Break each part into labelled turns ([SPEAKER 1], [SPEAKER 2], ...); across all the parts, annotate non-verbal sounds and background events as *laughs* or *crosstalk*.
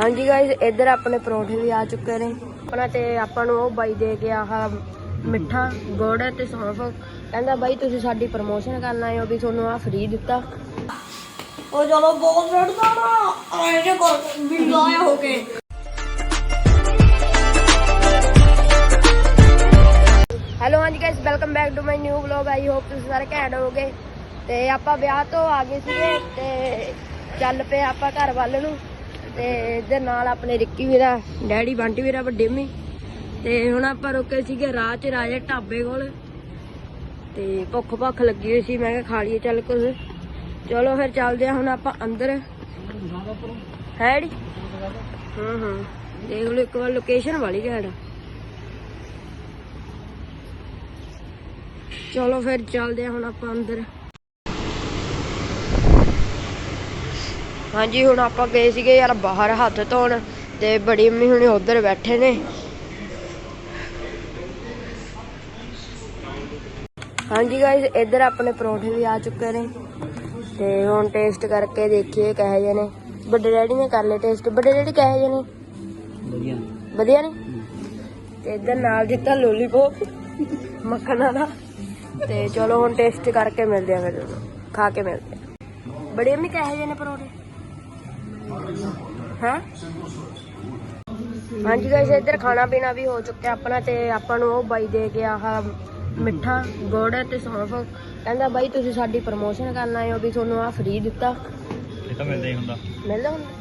[SPEAKER 1] ਹਾਂਜੀ ਗਾਇਸ ਇੱਧਰ ਆਪਣੇ ਪਰੌਂਠੇ ਵੀ ਆ ਚੁੱਕੇ ਨੇ। ਆਪਣਾ ਤੇ ਆਪਾਂ ਨੂੰ ਉਹ ਬਾਈ ਦੇ ਕੇ ਆਹ ਮਿੱਠਾ ਗੁੜ ਤੇ ਸੌਂਫ। ਕਹਿੰਦਾ ਬਾਈ ਤੁਸੀਂ ਸਾਡੀ ਪ੍ਰਮੋਸ਼ਨ ਕਰਨ ਆਏ ਹੋ ਵੀ ਤੁਹਾਨੂੰ ਆ ਫ੍ਰੀ ਦਿੱਤਾ।
[SPEAKER 2] ਉਹ ਚਲੋ ਬਹੁਤ ਰੜਦਾ ਨਾ ਆਏ ਜੇ ਕੋਲ ਵੀ ਆਇਆ ਹੋ ਕੇ।
[SPEAKER 1] ਹੈਲੋ ਹਾਂਜੀ guys welcome back to my new vlog I hope ਤੁਸੀਂ ਸਾਰੇ ਘੈਂਟ ਹੋਗੇ ਤੇ ਆਪਾਂ ਵਿਆਹ ਤੋਂ ਆ ਗਏ ਸੀਗੇ ਤੇ ਚੱਲ ਪਏ ਆਪਾਂ ਘਰ ਵੱਲ ਨੂੰ। ਤੇ ਇੱਧਰ ਨਾਲ ਆਪਣੇ ਰਿੱਕੀ ਵੀਰਾ, ਡੈਡੀ ਬੰਟੀ ਵੀਰਾ ਵੱਡੇ ਮੀ ਤੇ ਹੁਣ ਆਪਾਂ ਰੁਕੇ ਸੀਗੇ ਰਾਹ ਚ, ਰਾਜੇ ਢਾਬੇ ਕੋਲ। ਤੇ ਭੁੱਖ ਭੁੱਖ ਲੱਗੀ ਹੋਈ ਸੀ, ਮੈਂ ਕਿਹਾ ਖਾ ਲਈਏ, ਚੱਲ ਕੁਝ ਚਲੋ ਫਿਰ ਚੱਲਦੇ ਆ ਹੁਣ ਆਪਾਂ ਅੰਦਰ। ਹੈ ਡੀ ਹਾਂ ਹਾਂ। ਦੇਖ ਲਓ ਇੱਕ ਵਾਰ ਲੋਕੇਸ਼ਨ ਵਾਲੀ ਘੈਂਟ। ਚਲੋ ਫਿਰ ਚੱਲਦੇ ਹਾਂ ਹੁਣ ਆਪਾਂ ਅੰਦਰ। ਹਾਂਜੀ ਹੁਣ ਆਪਾਂ ਗਏ ਸੀਗੇ ਯਾਰ ਬਾਹਰ ਹੱਥ ਧੋਣ ਤੇ ਬੜੀ ਅੰਮੀ ਹੁਣੇ ਉਧਰ ਬੈਠੇ ਨੇ। ਹਾਂਜੀ ਗਾਇਸ ਇੱਧਰ ਆਪਣੇ ਪਰੌਂਠੇ ਵੀ ਆ ਚੁੱਕੇ ਨੇ ਤੇ ਹੁਣ ਟੇਸਟ ਕਰਕੇ ਦੇਖੀਏ ਕਹੇ ਜਿਹੇ ਨੇ। ਵੱਡੇ ਡੈਡੀ ਨੇ ਕਰ ਲਏ ਟੇਸਟ ਵੱਡੇ ਡੈਡੀ ਕਹੇ ਜਿਹੇ ਨੇ?
[SPEAKER 3] ਵਧੀਆ।
[SPEAKER 1] ਵਧੀਆ ਨੇ? ਤੇ ਇੱਧਰ ਨਾਲ ਦਿੱਤਾ ਲੋਲੀਪੌਪ ਮੱਖਣਾ ਦਾ। ਤੇ ਚਲੋ ਹੁਣ ਟੇਸਟ ਕਰਕੇ ਮਿਲਦੇ ਆ ਫਿਰ। ਖਾ ਕੇ ਮਿਲਦੇ ਆ। ਬੜੇ ਅੰਮੀ ਕਹੇ ਜਿਹੇ ਨੇ ਪਰੌਂਠੇ? ਹਾਂ? ਹਾਂਜੀ ਗਾਇਸ ਇੱਧਰ ਖਾਣਾ ਪੀਣਾ ਵੀ ਹੋ ਚੁੱਕਿਆ ਆਪਣਾ ਤੇ ਆਪਾਂ ਨੂੰ ਉਹ ਬਾਈ ਦੇ ਕੇ ਆਹ ਮਿੱਠਾ ਗੁੜ ਤੇ ਸੌਂਫ। ਕਹਿੰਦਾ ਬਾਈ ਤੁਸੀਂ ਸਾਡੀ ਪ੍ਰਮੋਸ਼ਨ ਕਰਨ ਆਏ ਹੋ ਵੀ ਤੁਹਾਨੂੰ ਆ ਫ੍ਰੀ ਦਿੱਤਾ।
[SPEAKER 3] ਇਹ ਤਾਂ ਮਿਲਦਾ ਹੀ ਹੁੰਦਾ।
[SPEAKER 1] ਮਿਲਦਾ ਹੁੰਦਾ?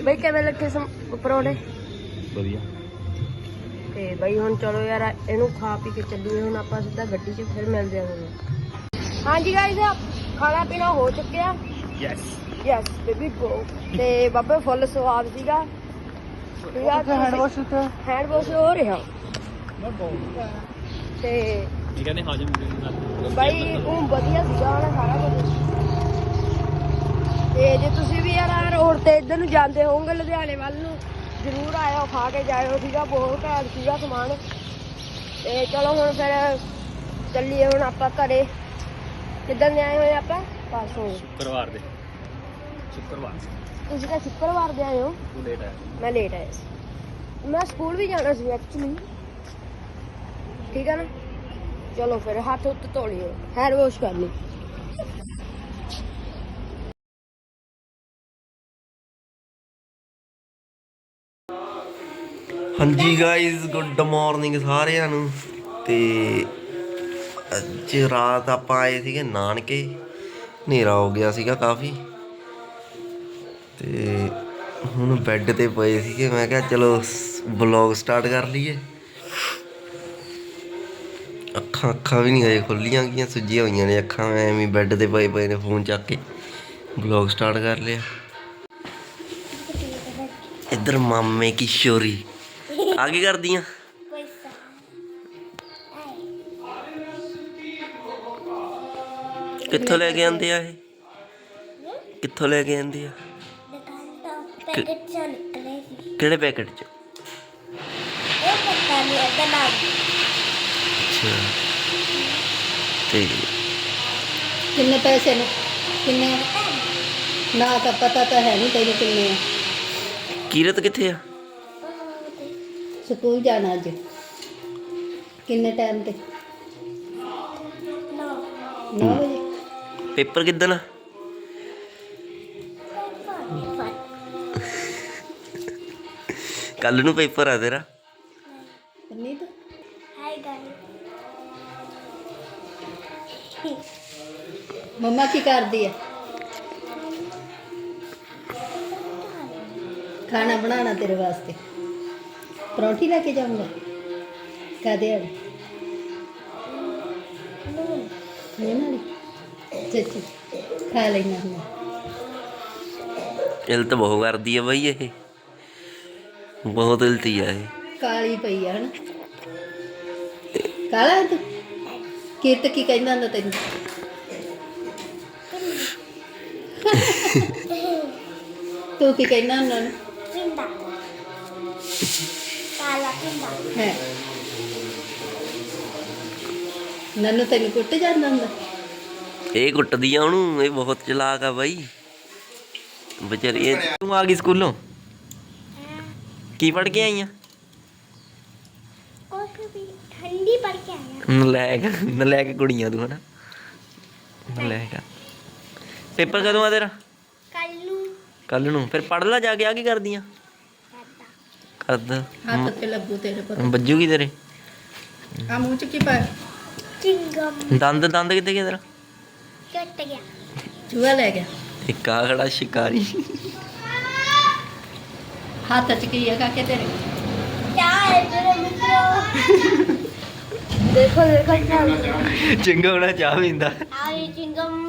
[SPEAKER 1] ਬਈ ਕਿਵੇਂ ਲੱਗੇ ਸਮ ਪਰੌਂਠੇ?
[SPEAKER 3] ਵਧੀਆ।
[SPEAKER 1] ਤੇ ਬਈ ਹੁਣ ਚਲੋ ਯਾਰ ਇਹਨੂੰ ਖਾ ਪੀ ਕੇ ਚੱਲੀਏ ਹੁਣ ਆਪਾਂ ਸਿੱਧਾ ਗੱਡੀ 'ਚ ਫਿਰ ਮਿਲਦੇ ਹਾਂ ਹਾਂਜੀ ਗਾਇਸ ਖਾਣਾ ਪੀਣਾ ਹੋ ਚੁੱਕਿਆ?
[SPEAKER 3] ਯੈਸ
[SPEAKER 1] ਯੈਸ ਬੇਬੀ ਗੋ ਤੇ ਬਾਬੇ ਫੁੱਲ ਸਵਾਦ ਸੀਗਾ। ਹੈਂਡ ਵਾਸ਼ ਹੈਂਡ ਵਾਸ਼ ਹੋ ਰਿਹਾ? ਤੇ
[SPEAKER 3] ਇਹ ਕਹਿੰਦੇ ਹਾਜ਼ਮ
[SPEAKER 1] ਬਾਈ ਉਹ ਵਧੀਆ ਸੀਗਾ ਉਹਦਾ ਸਾਰਾ ਕੁਝ ਤੇ ਜੇ ਤੁਸੀਂ ਵੀ ਯਾਰ ਰੋਡ ਤੇ ਇੱਧਰ ਨੂੰ ਜਾਂਦੇ ਹੋਵੋਗੇ ਲੁਧਿਆਣੇ ਵੱਲ ਨੂੰ ਜ਼ਰੂਰ ਆਇਓ ਖਾ ਕੇ ਜਾਇਓ ਸੀਗਾ ਬਹੁਤ ਘੈਂਟ ਸੀਗਾ ਸਮਾਨ। ਤੇ ਚਲੋ ਹੁਣ ਫਿਰ ਚੱਲੀਏ ਹੁਣ ਆਪਾਂ ਘਰੇ। ਕਿੱਦਾਂ ਦੇ ਆਏ ਹੋਏ ਆਪਾਂ? ਪਰਸੋਂ
[SPEAKER 3] ਸ਼ੁੱਕਰਵਾਰ ਦੇ। ਸ਼ੁੱਕਰਵਾਰ।
[SPEAKER 1] ਤੁਸੀਂ ਤਾਂ ਸ਼ੁੱਕਰਵਾਰ ਦੇ ਆਏ ਹੋ?
[SPEAKER 3] ਤੂੰ ਲੇਟ ਆਇਆ।
[SPEAKER 1] ਮੈਂ ਲੇਟ ਆਇਆ ਸੀ। ਮੈਂ ਸਕੂਲ ਵੀ ਜਾਣਾ ਸੀ ਐਕਚੁਅਲੀ ਠੀਕ ਹੈ ਨਾ? ਚਲੋ ਫਿਰ ਹੱਥ ਉੱਤ ਧੋ ਲਿਓ ਹੈਂਡ ਵਾਸ਼ ਕਰ ਲਈ।
[SPEAKER 4] ਹਾਂਜੀ ਗਾਇਜ਼ ਗੁੱਡ ਮਾਰਨਿੰਗ ਸਾਰਿਆਂ ਨੂੰ। ਤੇ ਅੱਜ ਰਾਤ ਆਪਾਂ ਆਏ ਸੀਗੇ ਨਾਨਕੇ, ਹਨੇਰਾ ਹੋ ਗਿਆ ਸੀਗਾ ਕਾਫੀ। ਤੇ ਹੁਣ ਬੈੱਡ ਤੇ ਪਏ ਸੀਗੇ, ਮੈਂ ਕਿਹਾ ਚਲੋ ਵਲੌਗ ਸਟਾਰਟ ਕਰ ਲਈਏ। ਅੱਖਾਂ ਅੱਖਾਂ ਵੀ ਨਹੀਂ ਹਜੇ ਖੁੱਲੀਆਂ ਗਈਆਂ, ਸੁੱਜੀਆਂ ਹੋਈਆਂ ਨੇ ਅੱਖਾਂ ਐਵੇਂ ਬੈੱਡ ਤੇ ਪਏ ਪਏ ਨੇ ਫੋਨ ਚੱਕ ਕੇ। ਵਲੌਗ ਸਟਾਰਟ ਕਰ ਲਿਆ। ਇੱਧਰ ਮਾਮੇ ਕੀ ਸ਼ੋਰੀ ਆ ਕੀ ਕਰਦੀਆਂ? ਕਿੱਥੋਂ ਲੈ ਕੇ ਆਂਦੇ ਆ ਇਹ? ਕਿੱਥੋਂ ਲੈ ਕੇ ਆਂਦੇ ਆ?
[SPEAKER 2] ਪੈਕੇਟ ਚ ਨਿਕਲੇ ਸੀ
[SPEAKER 4] ਕਿਹੜੇ ਪੈਕੇਟ ਚ?
[SPEAKER 2] ਇਹ ਪਤਾ ਨਹੀਂ ਇਹਦਾ ਨਾਮ
[SPEAKER 4] ਅੱਛਾ। ਤੇ
[SPEAKER 5] ਕਿੰਨੇ ਪੈਸੇ ਨੇ? ਕਿੰਨੇ? ਨਾ ਤਾਂ ਪਤਾ ਤਾਂ ਹੈ ਨਹੀਂ ਤੈਨੂੰ ਕਿੰਨੇ ਆ।
[SPEAKER 4] ਕੀਰਤ ਕਿੱਥੇ ਆ?
[SPEAKER 5] ਸਕੂਲ ਜਾਣਾ ਅੱਜ। ਕਿੰਨੇ ਟਾਈਮ ਤੇ? 9 ਵਜੇ।
[SPEAKER 4] ਪੇਪਰ ਕਿੱਦਣ? ਆ ਕੱਲ ਨੂੰ ਪੇਪਰ ਆ ਤੇਰਾ।
[SPEAKER 5] ਪਰਨੀਤ
[SPEAKER 2] ਹਾਈ ਗਾਇਸ
[SPEAKER 5] ਮੰਮਾ ਕੀ ਕਰਦੀ ਆ? ਖਾਣਾ ਬਣਾਉਣਾ ਤੇਰੇ ਵਾਸਤੇ। ਪਰੌਂਠੀ ਲੈ ਕੇ ਜਾਊਂਗਾ। ਕਾਦੇ ਆ ਚੱਚੀ ਖਾ ਲੈਣਾ ਹੁਣ
[SPEAKER 4] ਇਲਤ ਬਹੁਤ ਕਰਦੀ ਆ ਬਈ ਇਹ। ਬਹੁਤ ਇਲਤੀ ਆ ਇਹ।
[SPEAKER 5] ਕਾਲੀ ਪਈ ਆ ਹਨਾ? ਕਾਲਾ ਹੈ ਤੂੰ? ਕੀਰਤ ਕੀ ਕਹਿੰਦਾ ਹੁੰਦਾ ਤੈਨੂੰ? ਤੂੰ ਕੀ ਕਹਿੰਦਾ ਹੁੰਦਾ ਉਹਨੂੰ?
[SPEAKER 2] ਕਾਲਾ ਪਿੰਡਾ।
[SPEAKER 5] ਹੈ। ਨੰਨੂ ਤੈਨੂੰ ਕੁੱਟ ਜਾਂਦਾ ਹੁੰਦਾ?
[SPEAKER 4] ਇਹ ਕੁੱਟਦੀ ਆ ਉਹਨੂੰ ਇਹ ਬਹੁਤ ਚਲਾਕ ਆ ਬਾਈ। ਵਿਚਾਰੀ ਇਹ ਤੂੰ ਆ ਗਈ ਸਕੂਲੋਂ? ਕੀ ਪੜ ਕੇ ਆਈ ਆ?
[SPEAKER 1] ਠੰਡੀ ਪੜ ਕੇ ਆਇਆ
[SPEAKER 4] ਨਲਾਇਕ ਨਲਾਇਕ ਕੁੜੀਆਂ ਤੂੰ ਹਨਾ? ਨਲਾਇਕ ਆ। ਪੇਪਰ ਕਦੋਂ ਆ ਤੇਰਾ?
[SPEAKER 1] ਕੱਲ ਨੂੰ।
[SPEAKER 4] ਕੱਲ ਨੂੰ। ਫਿਰ ਪੜ ਲੈ ਜਾ ਕੇ ਆ ਕੀ ਕਰਦੀਆਂ? ਕਰਦਾ।
[SPEAKER 5] ਹੱਥ ਤੇ ਲੱਗੂ ਤੇਰੇ ਪਰ
[SPEAKER 4] ਵੱਜੂਗੀ ਤੇਰੇ?
[SPEAKER 5] ਆ ਮੂੰਹ ਚ ਕੀ
[SPEAKER 1] ਚਿੰਗਮ।
[SPEAKER 4] ਦੰਦ ਦੰਦ ਕਿੱਥੇ ਗਿਆ ਤੇਰਾ?
[SPEAKER 1] ਕੱਟ ਗਿਆ।
[SPEAKER 5] ਚੂਹਾ ਲੈ ਗਿਆ।
[SPEAKER 4] ਇੱਕ ਆ ਖੜਾ ਸ਼ਿਕਾਰੀ।
[SPEAKER 5] ਹੱਥ ਚ ਕੀ ਹੈਗਾ ਕਿ ਤੇਰੇ?
[SPEAKER 1] ਕਿਆ ਹੈ ਤੇਰੇ ਮਿੱਤਰੋ
[SPEAKER 2] ਦੇਖੋ ਦੇਖੋ ਚੱਲ
[SPEAKER 4] ਚੰਗਾ ਹੋਣਾ ਚਾਹ ਪੀਂਦਾ।
[SPEAKER 1] ਆਈ ਚਿੰਗਮ।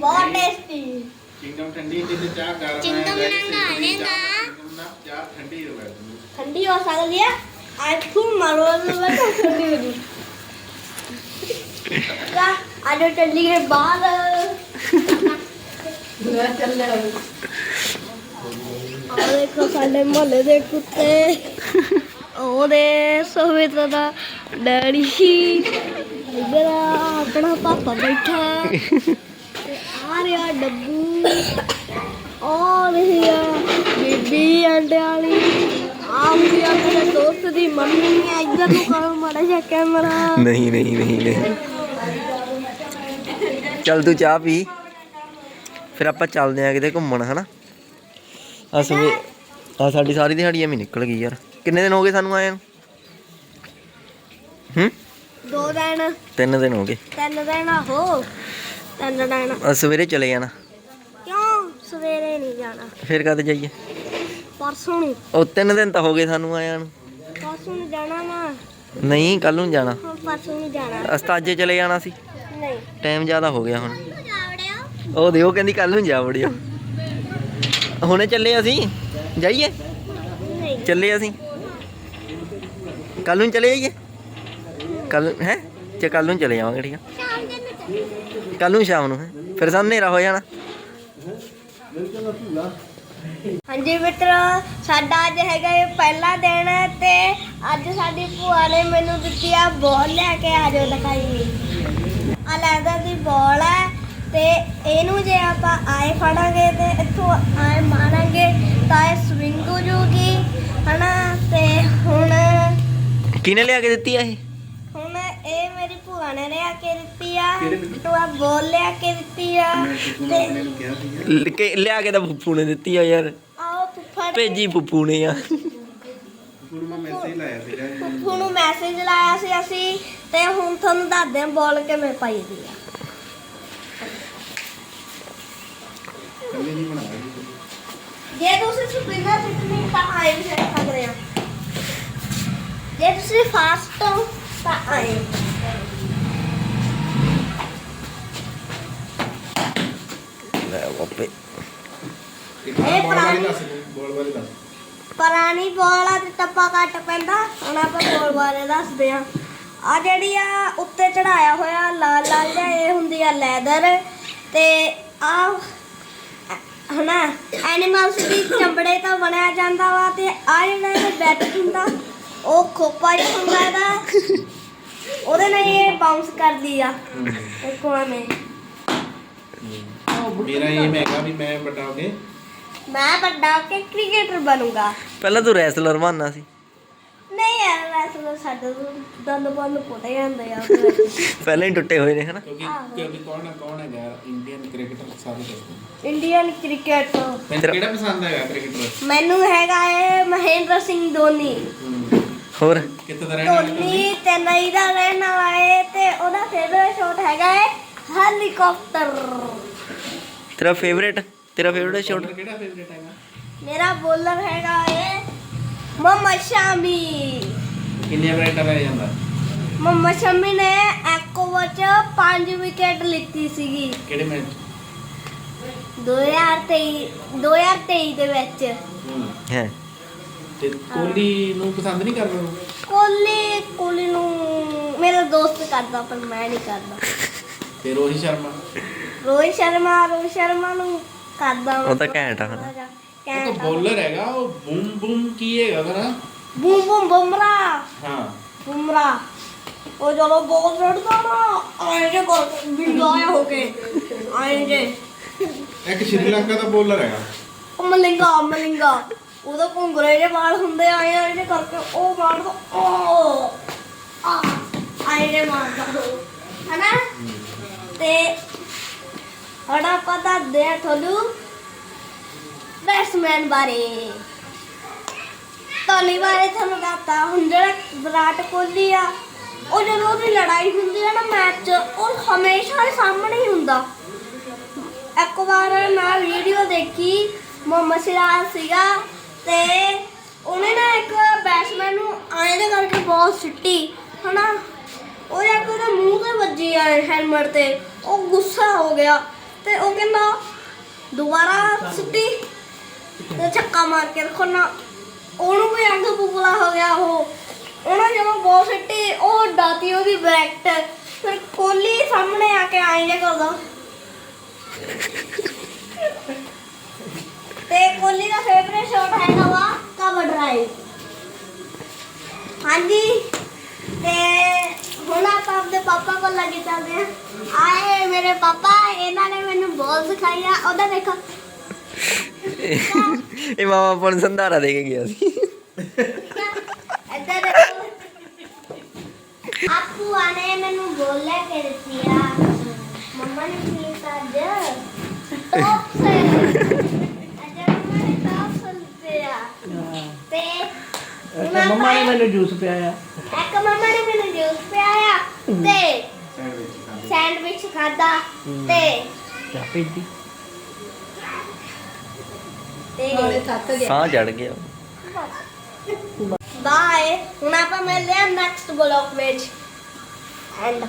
[SPEAKER 1] ਬਹੁਤ ਟੇਸਟੀ
[SPEAKER 6] ਚਿੰਗਮ ਠੰਡੀ ਤੇ ਚਾਹ ਗਰਮ
[SPEAKER 1] ਚਿੰਗਮ ਨੰਗਾ ਨੰਗਾ
[SPEAKER 6] ਚਾਹ ਠੰਡੀ ਹੋਵੇ।
[SPEAKER 1] ਠੰਡੀ ਹੋ ਸਕਦੀ ਹੈ। ਅੱਜ ਤੂੰ ਮਾਰੋ ਮੈਂ ਤਾਂ ਠੰਡੀ ਹੋ ਗਈ ਕਾ ਆਜੋ ਚੱਲੀ ਗਏ ਬਾਹਰ
[SPEAKER 5] ਦੂਆ ਚੱਲ
[SPEAKER 2] ਆ ਦੇਖੋ ਸਾਡੇ ਮੁਹੱਲੇ ਦੇ ਕੁੱਤੇ ਉਹਦੇ ਸੋਵੇਤ ਦਾ ਡੈਡੀ ਇਧਰ ਆਪਣਾ ਪਾਪਾ ਬੈਠਾ ਤੇ ਆ ਰਿਹਾ ਡੱਬੂ ਆ ਰਹੀ ਆ ਬੀਬੀ ਅੰਡੇ ਵਾਲੀ ਆ ਵੀ ਆ ਮੇਰੇ ਦੋਸਤ ਦੀ ਮੰਮੀ ਇੱਧਰ ਨੂੰ ਕਰੋ ਮਾੜਾ ਜਿਹਾ ਕੈਮਰਾ
[SPEAKER 4] ਨਹੀਂ ਨਹੀਂ ਨਹੀਂ ਨਹੀਂ। ਚੱਲ ਤੂੰ ਚਾਹ ਪੀ। ਫਿਰ ਆਪਾਂ ਚੱਲਦੇ ਆ ਕਿਤੇ ਘੁੰਮਣ ਹਨਾ? ਆ ਸਵੇ ਆ ਸਾਡੀ ਸਾਰੀ ਦਿਹਾੜੀ ਐਵੇਂ ਨਿਕਲ ਗਈ ਯਾਰ। ਕਿੰਨੇ ਦਿਨ ਹੋ ਗਏ ਸਾਨੂੰ ਆਏ ਨੂੰ? ਹੂੰ?
[SPEAKER 2] ਦੋ ਦਿਨ।
[SPEAKER 4] ਤਿੰਨ ਦਿਨ ਹੋ ਗਏ।
[SPEAKER 2] ਤਿੰਨ ਦਿਨ ਹੋ ਤਿੰਨ ਦਿਨ।
[SPEAKER 4] ਆ ਸਵੇਰੇ ਚਲੇ ਜਾਣਾ।
[SPEAKER 2] ਕਿਉਂ? ਸਵੇਰੇ ਨਹੀਂ ਜਾਣਾ।
[SPEAKER 4] ਫਿਰ ਕਦ ਜਾਈਏ?
[SPEAKER 2] ਪਰਸੋਂ ਨੂੰ।
[SPEAKER 4] ਉਹ ਤਿੰਨ ਦਿਨ ਤਾਂ ਹੋ ਗਏ ਸਾਨੂੰ ਆਇਆਂ ਨੂੰ।
[SPEAKER 2] ਪਰਸੋਂ ਨੂੰ ਜਾਣਾ ਵਾ।
[SPEAKER 4] ਨਹੀਂ ਕੱਲ ਨੂੰ ਜਾਣਾ।
[SPEAKER 2] ਹੁਣ ਪਰਸੋਂ ਨੂੰ ਜਾਣਾ।
[SPEAKER 4] ਅਸਤਾਜੇ ਚਲੇ ਜਾਣਾ ਸੀ।
[SPEAKER 2] ਨਹੀਂ।
[SPEAKER 4] ਟਾਈਮ ਜ਼ਿਆਦਾ ਹੋ ਗਿਆ ਹੁਣ। ਉਹ? ਦਿਓ ਕਹਿੰਦੀ ਕੱਲ ਨੂੰ ਜਾ ਵੜਿਓ। ਹੁਣੇ ਚੱਲੇ ਅਸੀਂ। ਜਾਈਏ?
[SPEAKER 2] ਨਹੀਂ।
[SPEAKER 4] ਚੱਲੇ ਅਸੀਂ। ਕੱਲ ਨੂੰ ਚਲੇ ਜਾਈਏ? ਕੱਲ ਹੈ? ਤੇ ਕੱਲ ਨੂੰ ਚਲੇ ਜਾਵਾਂਗੇ ਠੀਕ ਆ। ਕੱਲ ਨੂੰ ਸ਼ਾਮ ਨੂੰ ਹੈ? ਫਿਰ ਸਾਨੂੰ ਹਨੇਰਾ ਹੋ ਜਾਣਾ।
[SPEAKER 2] ਹਾਂਜੀ ਮਿੱਤਰੋ, ਸਾਡਾ ਅੱਜ ਹੈਗਾ ਇਹ ਪਹਿਲਾ ਦਿਨ ਤੇ ਅੱਜ ਸਾਡੀ ਭੂਆ ਨੇ ਮੈਨੂੰ ਦਿੱਤੀ ਆ ਬੋਲ ਲੈ ਕੇ ਆ ਜਾਓ ਦਿਖਾਈ। ਆ ਲੈਦਰ ਦੀ ਬੋਲ ਹੈ ਤੇ ਇਹਨੂੰ ਜੇ ਆਪਾਂ ਆਏ ਫੜਾਂਗੇ ਤੇ ਇੱਥੋਂ ਆਏ ਮਾਰਾਂਗੇ ਤਾਂ ਇਹ ਸਵਿੰਗ ਹੋ ਜੂਗੀ, ਹਨਾ? ਤੇ ਹੁਣ
[SPEAKER 4] ਕਿਹਨੇ ਲਿਆ ਕੇ ਦਿੱਤੀ ਆ ਇਹ?
[SPEAKER 2] ਇਹ ਮੇਰੀ ਭੂਆ ਨੇ ਲਿਆ ਕੇ ਦਿੱਤੀ ਆ। ਤੂੰ ਆ ਬੋਲ ਲਿਆ ਕੇ ਦਿੱਤੀ ਆ। ਤੇ
[SPEAKER 6] ਮੈਨੂੰ ਕਿਹਾ ਸੀ
[SPEAKER 4] ਲ- ਕਿ- ਲਿਆ ਕੇ ਤਾਂ ਫੁੱਫੂ ਨੇ ਦਿੱਤੀ ਆ ਯਾਰ।
[SPEAKER 2] ਆਓ ਫੁੱਫੜ
[SPEAKER 4] ਭੇਜੀ ਫੁੱਫੂ ਨੇ ਆ
[SPEAKER 6] ਹੁਣ ਮੈਂ ਮੈਸੇਜ ਲਾਇਆ ਸੀਗਾ
[SPEAKER 2] ਫੁੱਫੂ ਨੂੰ ਮੈਸੇਜ ਲਾਇਆ ਸੀ ਅਸੀਂ ਤੇ ਹੁਣ ਤੁਹਾਨੂੰ ਦੱਸਦੇ ਹਾਂ ਬੋਲ ਕਿਵੇਂ ਪਾਈ ਦੀ ਆ।
[SPEAKER 6] ਕੱਲੇ ਨਹੀਂ ਬਣਾਇਆ
[SPEAKER 2] ਜੇ। ਤੁਸੀਂ ਸਪਿਨਰ ਸਿੱਖਣੀ ਤਾਂ ਆਏ ਵੀ ਸਿੱਖ ਸਕਦੇ ਆ। ਜੇ ਤੁਸੀਂ ਫਾਸਟ ਹੋ ਤਾਂ ਆਏ।
[SPEAKER 4] ਬਾਪੇ
[SPEAKER 6] ਇਹ
[SPEAKER 2] ਇਹ
[SPEAKER 6] ਬੋਲ ਵਾਲੀ
[SPEAKER 2] ਪੁਰਾਣੀ-
[SPEAKER 6] ਬੋਲ ਵਾਲੀ ਦੱਸ
[SPEAKER 2] ਪੁਰਾਣੀ ਬੋਲ ਆ ਤੇ ਟੱਪਾ ਕੱਟ ਪੈਂਦਾ। ਹੁਣ ਆਪਾਂ ਬੋਲ ਬਾਰੇ ਦੱਸਦੇ ਆ ਆ ਜਿਹੜੀ ਆ ਉੱਤੇ ਚੜਾਇਆ ਹੋਇਆ ਲਾਲ ਲਾਲ ਜਿਹਾ ਇਹ ਹੁੰਦੀ ਆ ਲੈਦਰ। ਤੇ ਆ ਹਨਾ ਐਨੀਮਲਸ ਦੀ ਚਮੜੇ ਤੋਂ ਬਣਿਆ ਜਾਂਦਾ ਵਾ ਤੇ ਆ ਜਿਹੜਾ ਇਹ ਬੈਟ ਹੁੰਦਾ ਉਹ ਖੋਪਾ ਜਿਹਾ ਹੁੰਦਾ ਇਹਦਾ। ਉਹਦੇ ਨਾਲ ਇਹ ਬਾਉਂਸ ਕਰਦੀ ਆ। ਦੇਖੋ ਐਵੇਂ
[SPEAKER 6] ਮੇਰਾ ਏਮ ਹੈਗਾ ਵੀ ਮੈਂ ਵੱਡਾ ਹੋ ਕੇ
[SPEAKER 2] ਮੈਂ ਵੱਡਾ ਕੇ ਕ੍ਰਿਕਟਰ ਬਣੂੰਗਾ।
[SPEAKER 4] ਪਹਿਲਾਂ ਤੂੰ ਰੈਸਲਰ ਬਣਨਾ ਸੀ।
[SPEAKER 2] ਨਹੀਂ ਯਾਰ ਤਾਂ ਸਾਡੇ ਤੋਂ ਦੰਦ ਬੰਦ ਪੁੱਟੇ ਜਾਂਦੇ ਆ।
[SPEAKER 4] ਪਹਿਲਾਂ ਹੀ ਟੁੱਟੇ ਹੋਏ ਨੇ ਹਨਾ?
[SPEAKER 6] ਕਿਉਂਕਿ ਕਿਉਂਕਿ ਕੌਣ ਹੈ ਕੌਣ ਹੈਗਾ ਇੰਡੀਅਨ ਕ੍ਰਿਕਟਰ ਸਾਰੇ ਦੱਸਦੇ
[SPEAKER 2] ਇੰਡੀਅਨ ਕ੍ਰਿਕਟ
[SPEAKER 6] ਤੈਨੂੰ ਕਿਹੜਾ ਪਸੰਦ ਹੈਗਾ ਕ੍ਰਿਕਟਰ
[SPEAKER 2] ਮੈਨੂੰ ਹੈਗਾ ਇਹ ਮਹੇਂਦਰ ਸਿੰਘ ਧੋਨੀ।
[SPEAKER 4] ਹੋਰ?
[SPEAKER 6] ਕਿੱਥੇ ਦਾ ਰਹਿਣ ਵਾਲਾ
[SPEAKER 2] ਧੋਨੀ ਚੇਨਈ ਦਾ ਰਹਿਣ ਵਾਲਾ ਹੈ ਤੇ ਉਹਦਾ ਫੇਵਰਟ ਸ਼ਾਟ ਹੈਗਾ ਹੈ ਹੈਲੀਕਾਪਟਰ
[SPEAKER 4] ਤੇਰਾ ਫੇਵਰੇਟ ਤੇਰਾ ਫੇਵਰੇਟ ਸ਼ਾਟ
[SPEAKER 6] ਕਿਹੜਾ ਫੇਵਰੇਟ ਹੈਗਾ?
[SPEAKER 2] ਮੇਰਾ ਬੋਲਰ ਹੈਗਾ ਹੈ ਮੁਹੰਮਦ ਸ਼ਾਮੀ।
[SPEAKER 6] ਕਿੰਨੇ ਵਿਕਟਾਂ ਲੈ ਜਾਂਦਾ?
[SPEAKER 2] ਮੁਹੰਮਦ ਸ਼ਾਮੀ ਨੇ ਇੱਕ ਓਵਰ 'ਚ 5 ਵਿਕਟ ਲਿੱਤੀ ਸੀਗੀ।
[SPEAKER 6] ਕਿਹੜੇ ਮੈਚ
[SPEAKER 2] 2023 2023 ਦੇ ਵਿੱਚ।
[SPEAKER 4] ਹੈ।
[SPEAKER 6] ਤੇ ਕੋਹਲੀ ਨੂੰ ਪਸੰਦ ਨਹੀਂ ਕਰਦਾ?
[SPEAKER 2] ਕੋਹਲੀ ਕੋਹਲੀ ਨੂੰ ਮੇਰਾ ਦੋਸਤ ਕਰਦਾ ਪਰ ਮੈਂ ਨਹੀਂ ਕਰਦਾ। *laughs*
[SPEAKER 6] ਤੇ ਰੋਹਿਤ ਸ਼ਰਮਾ।
[SPEAKER 2] ਰੋਹਿਤ ਸ਼ਰਮਾ ਰੋਹਿਤ ਸ਼ਰਮਾ ਨੂੰ ਕਰਦਾ
[SPEAKER 4] ਉਹ ਤਾਂ ਘੈਂਟ ਆ। ਹਨਾ।
[SPEAKER 6] ਉਹ ਤਾਂ ਬੋਲਰ ਹੈਗਾ ਉਹ ਬੂਮ ਬੂਮ ਕੀ ਹੈਗਾ ਉਹਦਾ ਨਾ
[SPEAKER 2] ਬੂਮ ਬੂਮ ਬੁਮਰਾ
[SPEAKER 6] ਹਾਂ।
[SPEAKER 2] ਬੁਮਰਾ ਉਹ ਚਲੋ ਬਹੁਤ ਰੜਦਾ ਨਾ ਆਏ ਜੇ ਕਰ ਬਿੰਦਾਇਆ ਹੋ ਕੇ ਆਏ ਜੇ।
[SPEAKER 6] ਇੱਕ ਸ਼੍ਰੀਲੰਕਾ ਦਾ ਬੋਲਰ ਹੈਗਾ।
[SPEAKER 2] ਉਹ ਮਲਿੰਗਾ ਮਲਿੰਗਾ। ਉਹਦਾ ਘੁੰਗਰੇ ਜੇ ਵਾਲ ਹੁੰਦੇ ਆਏ ਆਏ ਜੇ ਕਰਕੇ ਉਹ ਮਾਰਦਾ ਉਹ ਆ ਆਏ ਜੇ ਮਾਰਦਾ ਉਹ ਹਨਾ ਤੇ ਹੁਣ ਆਪਾਂ ਦੱਸਦੇ ਆ ਤੁਹਾਨੂੰ ਬੈਟਸਮੈਨ ਬਾਰੇ। ਧੋਨੀ ਬਾਰੇ ਤੁਹਾਨੂੰ ਦੱਸਤਾ, ਹੁਣ ਜਿਹੜਾ ਵਿਰਾਟ ਕੋਹਲੀ ਆ, ਉਹ ਜਦੋਂ ਉਹਦੀ ਲੜਾਈ ਹੁੰਦੀ ਆ ਨਾ ਮੈਚ 'ਚ ਉਹ ਹਮੇਸ਼ਾ ਸਾਹਮਣੇ ਹੀ ਹੁੰਦਾ। ਇੱਕ ਵਾਰ ਮੈਂ ਵੀਡੀਓ ਦੇਖੀ, ਮੁਹੰਮਦ ਸਿਰਾਜ ਸੀਗਾ ਤੇ ਉਹਨੇ ਨਾ ਇੱਕ ਬੈਟਸਮੈਨ ਨੂੰ ਆਏ ਦੇ ਕਰਕੇ ਬਹੁਤ ਸਿੱਟੀ, ਹਨਾ? ਉਹ ਜਾ ਕੇ ਉਹਦੇ ਮੂੰਹ ਤੇ ਵੱਜੀ ਆ ਹੈਲਮਟ ਤੇ ਉਹ ਗੁੱਸਾ ਹੋ ਗਿਆ ਤੇ ਉਹ ਕਹਿੰਦਾ ਦੁਬਾਰਾ ਸਿੱਟੀ ਤੇ ਛੱਕਾ ਮਾਰ ਕੇ ਰੱਖੋ ਨਾ ਉਹਨੂੰ ਵੀ ਅੱਗ ਬੁਗਲਾ ਹੋ ਗਿਆ ਉਹ ਉਹਨਾਂ ਜਦੋਂ ਬਾਲ ਸਿੱਟੀ ਉਹ ਡਾਤੀ ਉਹਦੀ ਬੈਕਟ ਫਿਰ ਕੋਹਲੀ ਸਾਹਮਣੇ ਆ ਕੇ ਆਏ ਜੇ ਕਰਦਾ ਤੇ ਕੋਹਲੀ ਦਾ ਫੇਵਰੇਟ ਸ਼ਾਟ ਹੈਗਾ ਵਾ ਕਵਰ ਡਰਾਈਵ ਹਾਂਜੀ ਤੇ ਹੁਣ ਆਪਾਂ ਆਪਣੇ ਪਾਪਾ ਕੋਲ ਲੱਗੇ ਚੱਲਦੇ ਆ ਆਏ ਮੇਰੇ ਪਾਪਾ ਇਹਨਾਂ ਨੇ ਮੈਨੂੰ ਬਾਲ ਸਿਖਾਈ ਆ। ਉਹਦਾ ਦੇਖੋ।
[SPEAKER 4] ਇਹ ਮਾਮਾ ਆਪਾਂ ਨੂੰ ਸੰਧਾਰਾ ਦੇ ਕੇ ਗਿਆ ਸੀ।
[SPEAKER 2] ਇੱਧਰ ਦੇਖੋ। ਆਪੂ ਆਨੇ ਮੈਨੂੰ ਬੋਲ ਲੈ ਕੇ ਦਿੱਤੀ ਆ। ਮੰਮਾ ਨੇ ਕੀ ਅੱਜ ਟੌਪ ਸੇ ਅੱਜ ਮੰਮਾ ਨੇ ਟੌਪ ਸੇ ਦਿੱਤੇ ਆ ਤੇ ਮੰਮਾ ਨੇ ਮੈਨੂੰ
[SPEAKER 5] ਜੂਸ ਪਿਆਇਆ।
[SPEAKER 2] ਇੱਕ ਮੰਮਾ ਨੇ ਮੈਨੂੰ ਜੂਸ ਪਿਆਇਆ ਤੇ ਸੈਂਡਵਿਚ ਖਾਦਾ ਤੇ
[SPEAKER 5] ਚਾਪੀ ਦੀ
[SPEAKER 2] ਤੇ
[SPEAKER 4] ਸਾਹ ਚੜ ਗਿਆ।
[SPEAKER 2] ਬਾਏ। ਹੁਣ ਆਪਾਂ ਮਿਲਦੇ ਹਾਂ ਨੈਕਸਟ ਬਲੌਗ ਵਿੱਚ। ਐਂਡ